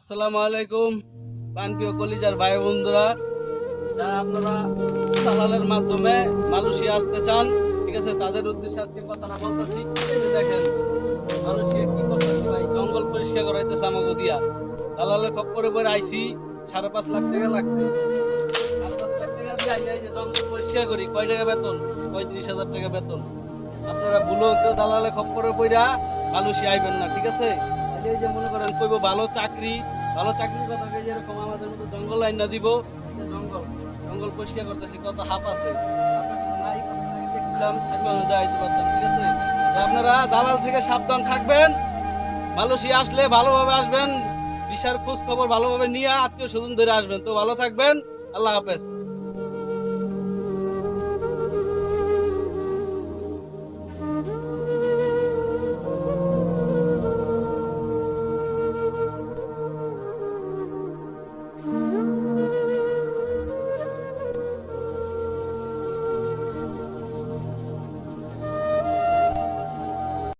আসসালামু আলাইকুম কলিজার দালালের মাধ্যমে আসতে চান, ঠিক আছে, তাদের আজকে বলতেছি। দেখেন জঙ্গল পরিষ্কার করাইতেছে আমাকে দিয়া। দালালের খপ্পরে পরে আইসি সাড়ে পাঁচ লাখ টাকা যে জঙ্গল পরিষ্কার করি, কয় টাকা বেতন? পঁয়ত্রিশ হাজার টাকা বেতন। আপনারা ভুলো কেউ দালালে খপ্পরে পইরা মালয়েশিয়া আইবেন না, ঠিক আছে? ভালো চাকরি, ভালো চাকরির কথা জঙ্গল লাইন দিব? জঙ্গল জঙ্গল পরিষ্কার করতেছি, কত হাফ আছে? আপনারা দালাল থেকে সাবধান থাকবেন মালয়েশিয়া আসলে ভালোভাবে আসবেন বিশার খোঁজ খবর ভালোভাবে নিয়ে আত্মীয় স্বজন ধরে আসবেন। তো ভালো থাকবেন, আল্লাহ হাফেজ।